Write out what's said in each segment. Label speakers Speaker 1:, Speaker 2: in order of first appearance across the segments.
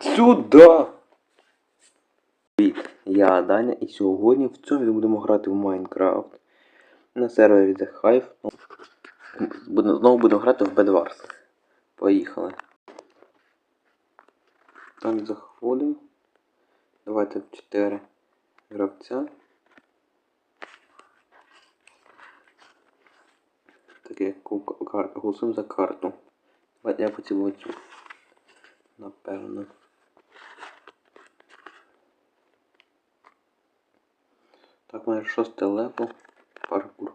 Speaker 1: Сюда! Привіт, я Даня і сьогодні в цьому відео будемо грати в Майнкрафт на сервері The Hive. Будемо- Знову будемо грати в Bedwars. Поїхали. Так, заходимо. Давайте в 4 гравця. Так як ку- голосуємо за карту. Давайте я поцілую цю. Напевно. Так, у мене шостий. Паркур.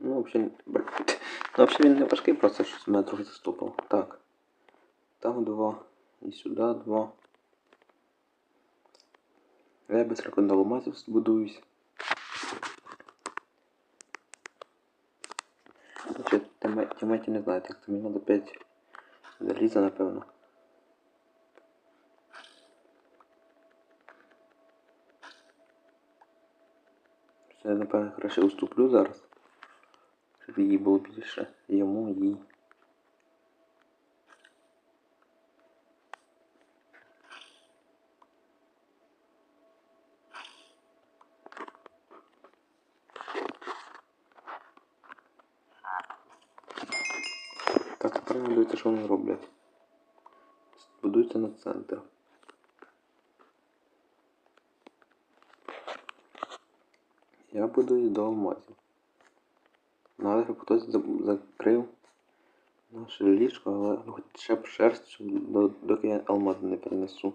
Speaker 1: Ну, взагалі, ну, взагалі він не важкий, просто щось мене трохи заступило. Так. Там два. І сюди два. Я без рекондаломазів збудуюсь. Значить, тімейті не знаєте, як це мені треба 5 заліза, напевно. Це, напевно, краще уступлю зараз. Щоб її було більше. Йому їй. Так, тепер не дивіться, що вони роблять. Будуються на центр. Я буду до алмазів. Надо, щоб хтось закрив наше ліжко, але ну, хоча б шерсть, щоб до- доки я алмази не перенесу.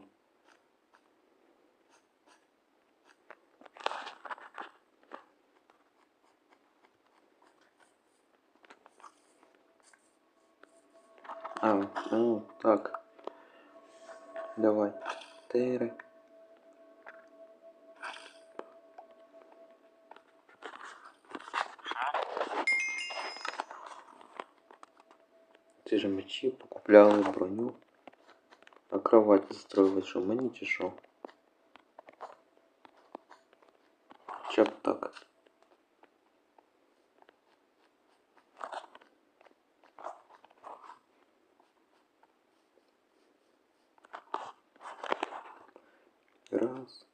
Speaker 1: А, ну так. Давай. Чотири. Ці ж мечі покупляли броню. А кровать застроїли, що мені чи що? Хоча б так. Раз.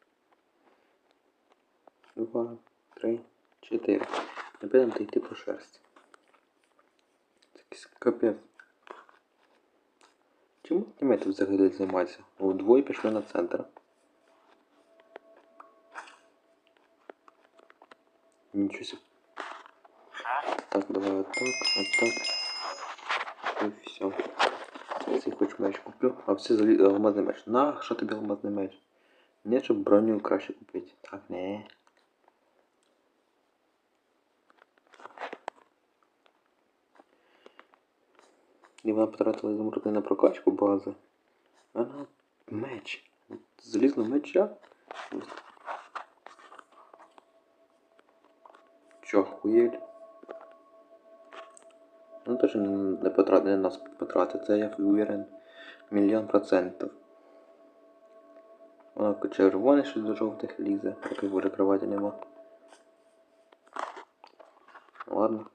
Speaker 1: Два, три, чотири. Не будемо йти по шерсті. Це якийсь Капець. Чому тімейти взагалі займаються? Ну, двоє пішли на центр. Нічого себе. Так, давай отак, отак. І все. Цей хоч меч куплю, а все залі... алмазний меч. На, що тобі алмазний меч? Не, щоб броню краще купити. Так, не. І вона потратила замрути на прокачку бази. Вона меч. Залізно меча. Чо, хуєль? Ну теж не, не, потрат, не нас потратить, це я уверен мільйон процентів. Воно червоне щось до жовтих лізе, поки буде кроваті нема. Ладно.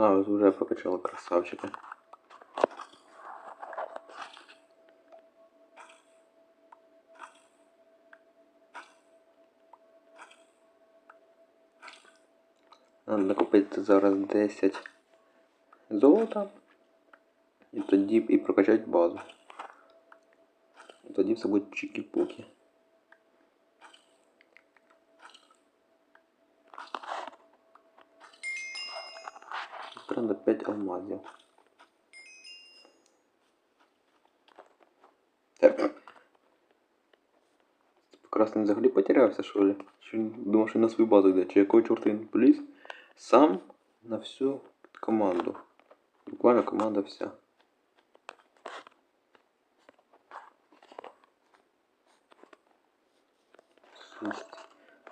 Speaker 1: А, ось вже покачали красавчика. Надо накопити зараз 10 золота. І тоді і прокачати базу. І тоді все буде чики-пуки. Красний взагалі потерявся, що ли? Чи думав, що на свою базу йде? Чи якого чорта він поліз? Сам на всю команду. Буквально команда вся.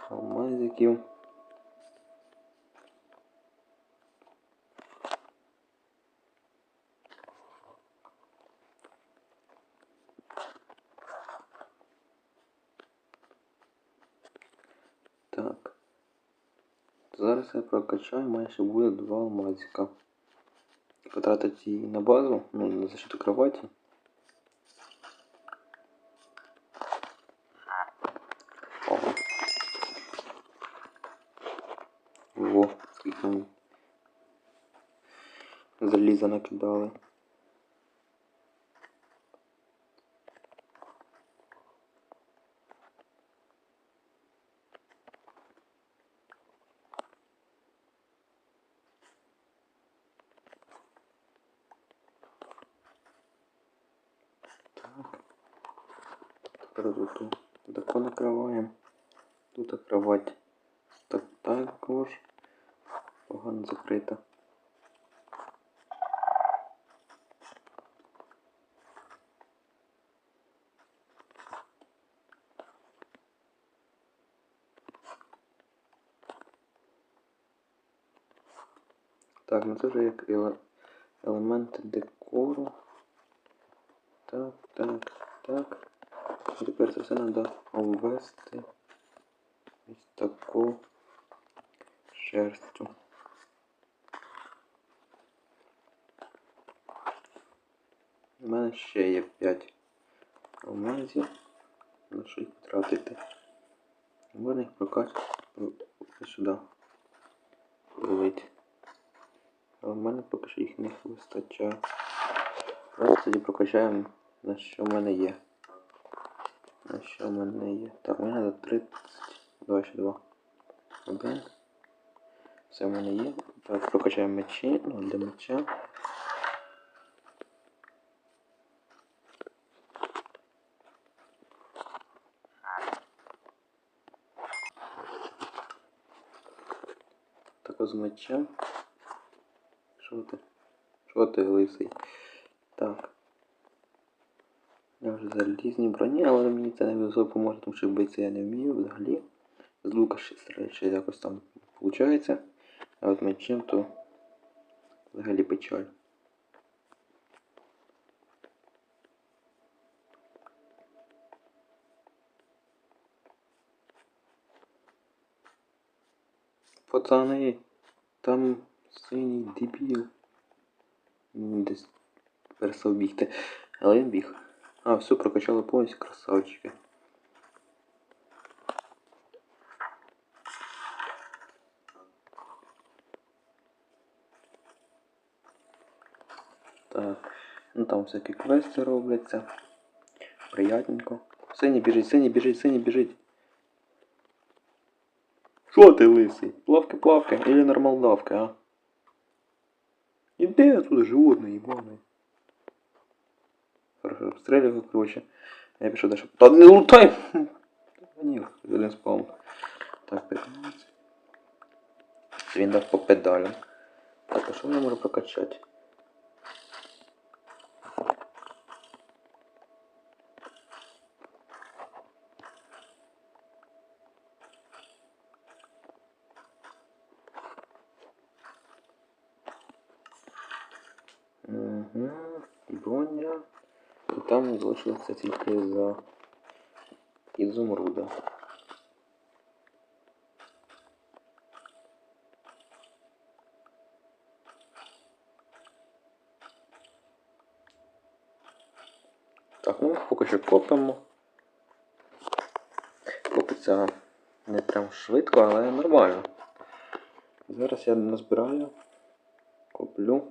Speaker 1: Алмазиків. Я прокачаю, майже буде два алмазика. Потратити її на базу, ну, на защиту кровати. О. Во, скільки ми заліза накидали. Так. Тут тако накриваємо. Тут кровать так також погано закрита. Так, ну це вже як елементи декору. Так, так, так. Тепер це все треба обвести ось таку шерстю. У мене ще є 5 алмазів. На що їх тратити? Можна їх прокачати сюди. Вилить. Але в мене поки що їх не вистачає. Просто тоді прокачаємо на що в мене є. На що в мене є. Так, мені 30. Давай ще два. Один. Все в мене є. Так, прокачаємо мечі. Ну, для меча. Так, з меча. Що ти? Що ти, лисий? Так. Я вже залізні броні, але мені це не обов'язково поможе, тому що битися я не вмію взагалі. З лука ще якось там виходить. А от мечем то взагалі печаль. Пацани, там синій дебіл. Десь перестав бігти. Але він біг. А, все, прокачали повністю красавчики. Так, ну там всякі квести робляться. Приятненько. Синій біжить, синій біжить, синій біжить. Що ти лисий? Плавки, плавки, или нормалдавка, а? Іди отсюда, животное ебаное. Хорошо, обстрелюй його, короче. Я пішов дальше. Та не лутай! Та Ні, один спаун. Так, 15. Це Він дав по педалям. Так, а що я можу прокачати? Угу, броня. Там залишилося тільки за ізумруда. Так, ну поки що копимо. Копиться не прям швидко, але нормально. Зараз я назбираю, коплю.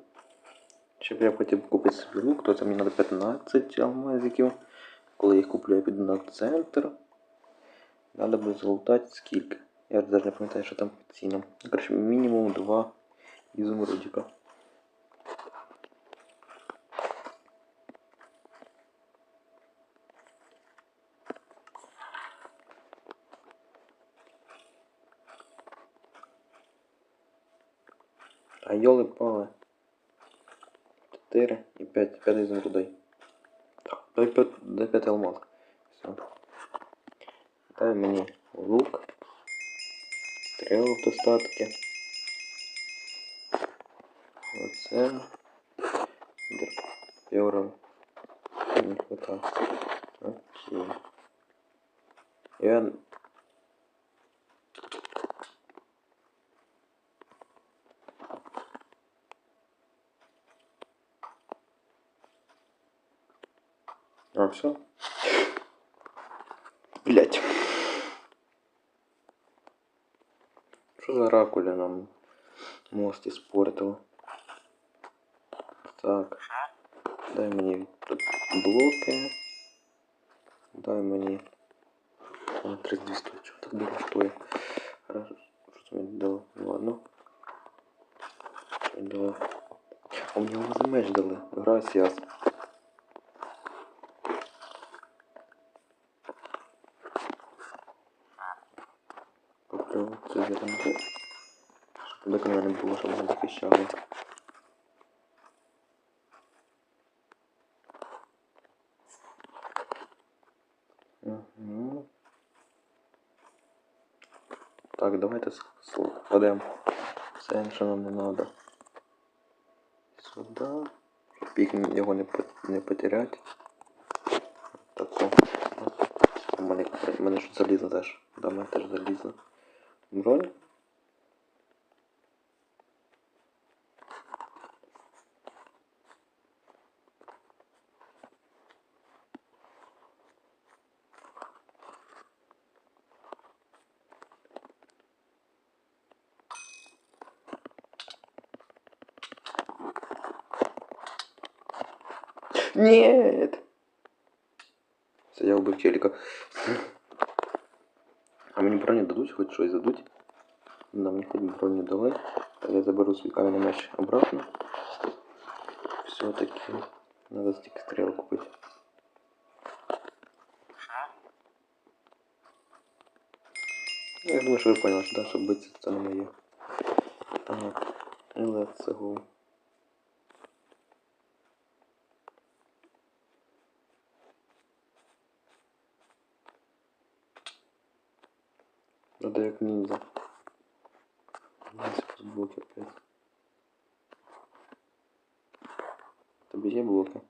Speaker 1: Щоб я хотів купити собі лук, то це мені треба 15 алмазиків. Коли їх куплю, я піду на центр. Надо буде залутати скільки. Я навіть не пам'ятаю, що там по цінам. Ну, Короче, мінімум 2 ізумрудика. А йоли пали. 4 і 5, 5 ізумрудей. Так, дай 5, дай 5 алмаз. Все. Дай мені лук. Стріл в достатки. Оце. Дерпьором. Не хватає. Окей. Я... все. Блять. Що за ракуля нам мост испортила? Так. Дай мені блоки. Дай мені. О, 32 стоит. Чего так дорого стоит? Хорошо. Что мне дало? Ну ладно. Что дало? А мне алмазный меч дали. Грасіас. Куплю це зерно. Мене не було, щоб мене захищали. Угу. Так, давайте складемо все, що нам не треба. Сюди. Щоб пік його не, не потеряти. Тако. У мене, у мене ж залізо теж. Да, у мене теж залізо. Бронь. Нет! Це я вбив челіка. А мені броню дадуть, Нам щось дадуть. Да, броню дали. Я заберу свій кам'яний меч обратно. Все-таки надо стільки стріл купити. Ну, Я думаю, що ви поняли, що да, щоб битися це не моє. Так, let's go. Надо як ніндзя. Ось блоки опять. Тобі є блоки?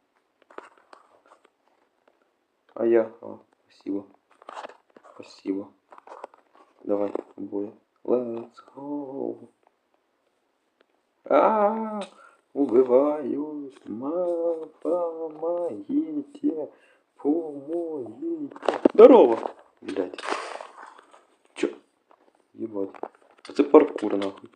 Speaker 1: А я. О, спасибо. Спасибо. Давай, обои. Let's go. А, убиваюсь. Ма, помогите. Помогите. Здорово. Блять. Чё? Ебать. А це паркур нахуй.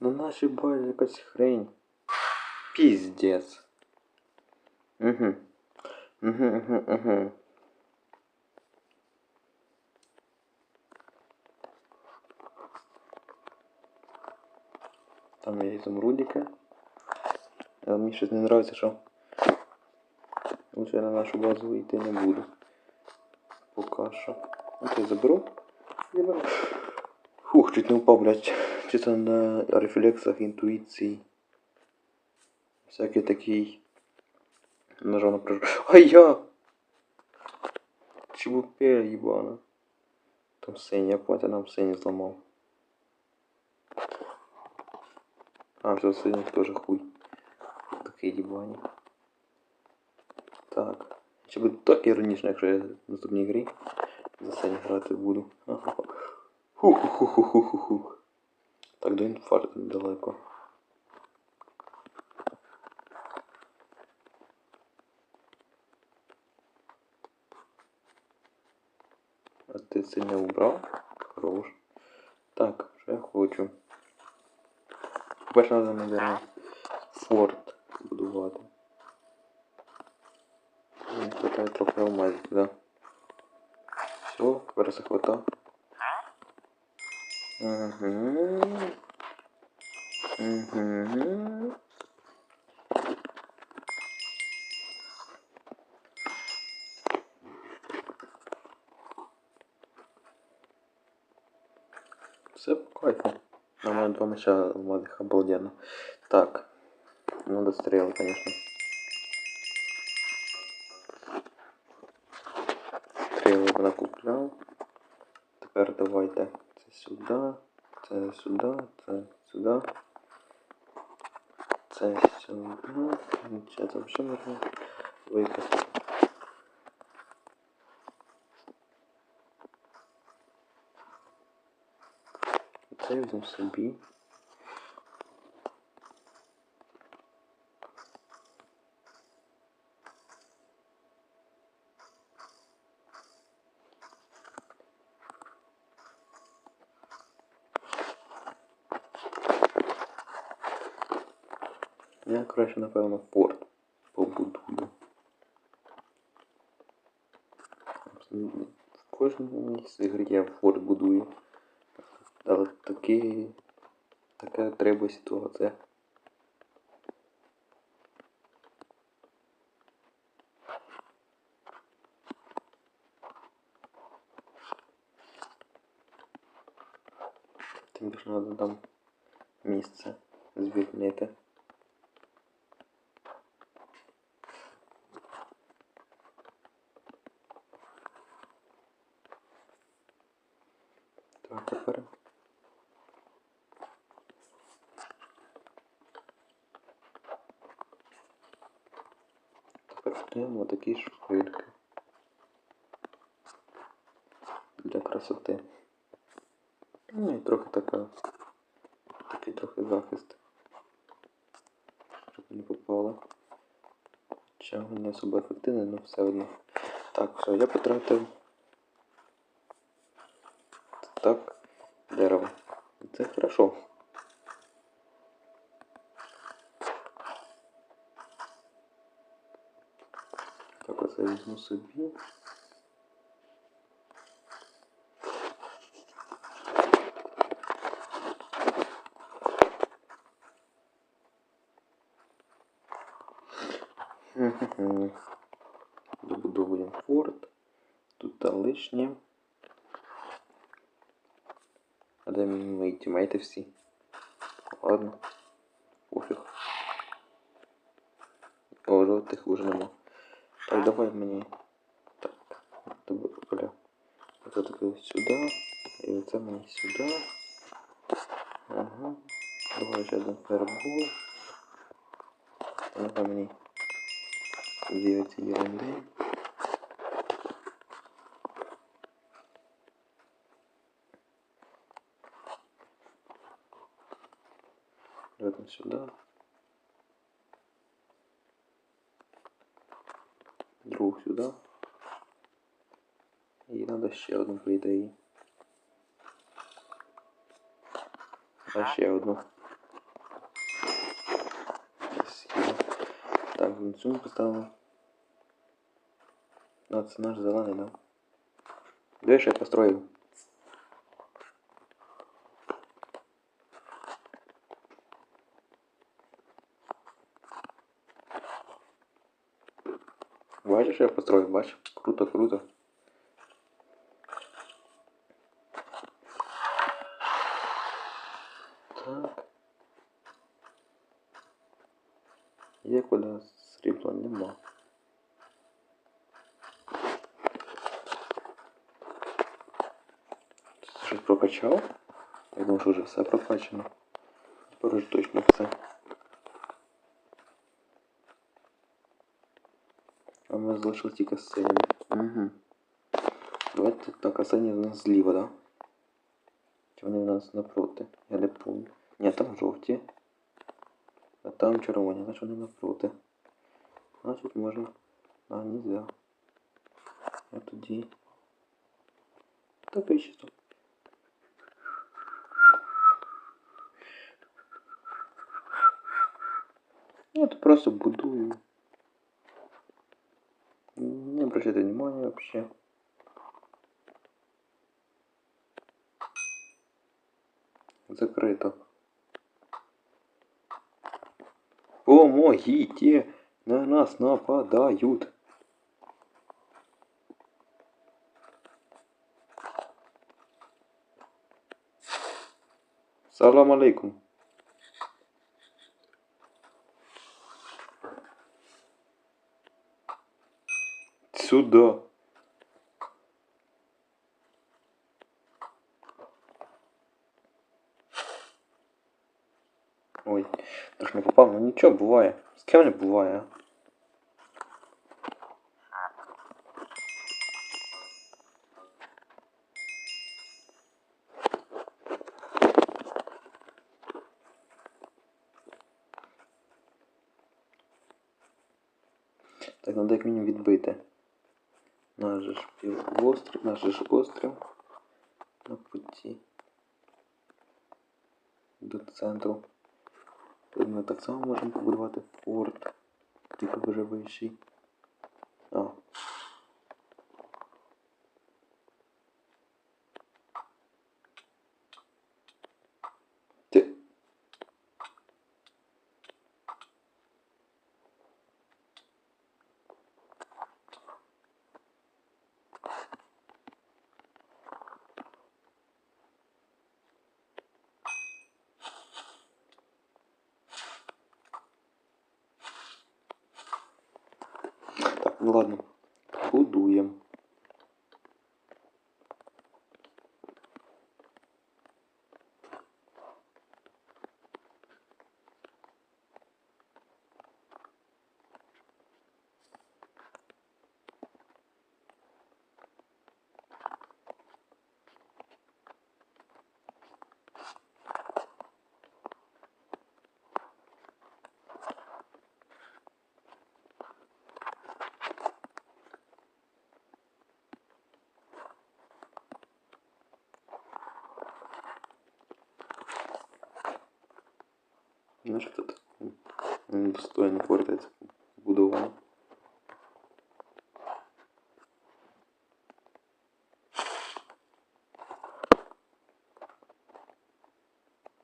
Speaker 1: На нашій базі якась хрень. Піздец. Угу. Угу, угу, угу. Там є ізумрудика. Але мені щось не нравится, що лучше я на нашу базу йти не буду. Пока що. Окей, заберу. Заберу. Фух, чуть не упав, блядь. Чисто на рефлексах, інтуїції. Всякий такий. Нажав на прыжок. А я! Чебупель, ебана. Там синь, я понял, нам синь зламав. А, синіх тоже хуй. Такий ебані. Так. Ще буде так іронічно, якщо я в наступній грі за синіх грати буду. Ху-ху-ху-ху-ху-ху. Так, до інфаркту недалеко. А ти це не убрав? Хорош. Так, що я хочу? Перше треба, мабуть, форт будувати. Не хватає трохи алмазів, да? Все, тепер захвата. Угу. Угу. Доме сейчас молодых обалденно. Так. Надо стрелы, конечно. Стріли вона купляв. Тепер давайте це сюди, це сюди, це сюди. Це сюди. Це взагалі можна. Використати. Візьму собі. Я краще, напевно, форт побудую. В кожній з ігр я форт будую. Але такі, така треба ситуація. Тим більше треба там місце звільнити. Так, тепер. Тепер будуємо такі шпильки. Для красоти. Ну і трохи така. Такий трохи захист. Щоб не попало. Хоча не особо ефективний, але все одно. Так, все, я потратив. Так, дерево. Це хорошо. Так, оце візьму собі. А де мої тімейти всі? Ладно. Пофіг. О, жовтих уже нема. Так, давай мені. Так. Добре. Оце таке сюди. І оце мені сюди. Ага. Давай ще один фаербол. Давай мені дві оці ерунди. Один сюда. Друг сюда. І треба ще одну по ідеї. А ще одну. Красиво. Так, на цьому поставимо. А, це наш зелений, да? Де ж я построїв? Бачиш, я построїв, бачиш? Круто, круто. Так. Є куди срібла нема. Щось прокачав? Я думаю, що вже все прокачано. Тепер точно все. ми залишили тільки сині. Угу. Давайте так, а сині в нас зліва, да? Чи вони в нас напроти? Я не помню. Ні, там жовті. А там червоні, значить вони напроти. Значить можна. А, нельзя. А тоді. Так і чисто. Я тут просто будую. Не обращайте внимания вообще. Закрыто. Помогите! На нас нападают. Салам алейкум. сюда. Ой, даже не попал. Ну ничего, бывает. С кем не бывает, а? Так, надо як мінімум відбити. Наш же ж півострів, наш же острів на путі до центру. Тут ми так само можемо побудувати форт, тільки вже вищий. А. Ти. Так, ну ладно. Будуємо. Знаєш, хто так м, достойно фортець будував.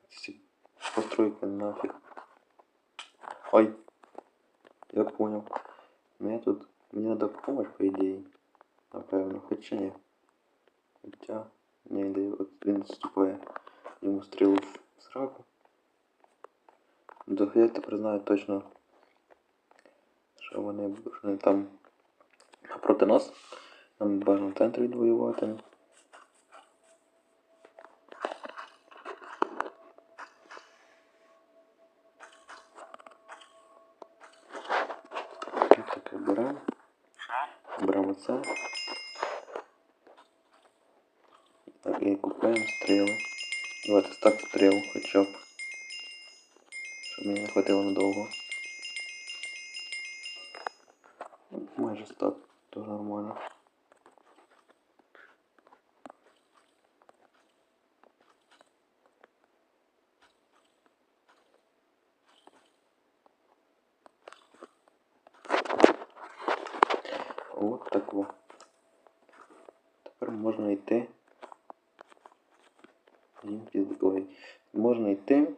Speaker 1: Ці постройки нафиг. Ой, я понял. Ну я тут... Мне надо помощь, по идее. Напевно, хоча ні. Хоча... Не йде, от він вступає йому стрілу в сраку. Я тепер знаю точно, що вони, що вони там проти нас. Нам бажано в центрі відвоювати. Так, таке беремо. Беремо це. Так, і купуємо стріли. Давайте стак стріл хоча б. Щоб мені не хватило надовго. Майже стак, то нормально. От так во. Тепер можна йти. Ой. Можна йти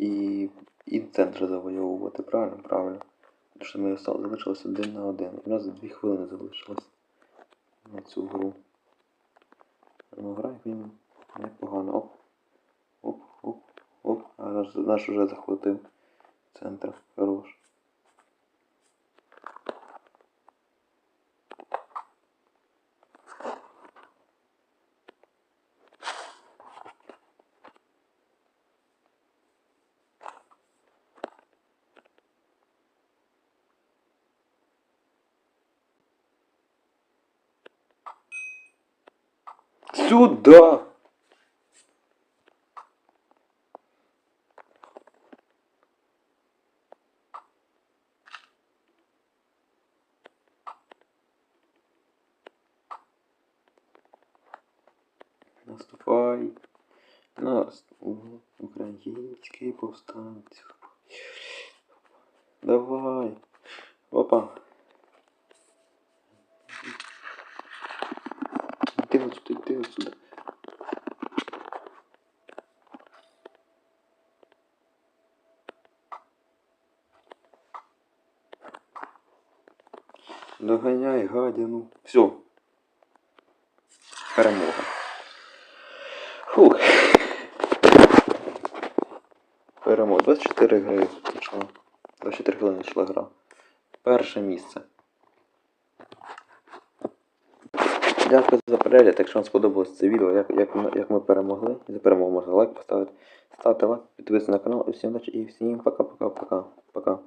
Speaker 1: і, і центр завойовувати, правильно? Правильно. Тому що ми залишилось один на один. У нас дві хвилини залишилось на цю гру. Ну, грає він непогано. Оп. Оп, оп, оп. А наш, наш уже захватив центр. Хорош. Сюда! Наступай. Нас український повстанці. Давай. Опа. Іди отсюда, іди отсюда. Доганяй гадяну. Все. Перемога. Фух. Перемога. 24 гри пішло. 24 хвилини йшла гра. Перше місце. Дякую за перегляд. Якщо вам сподобалось це відео, як, як, як ми перемогли. За перемогу можна лайк поставити. Ставте лайк, підписуйтесь на канал. І всім удачі і всім пока-пока-пока. Пока.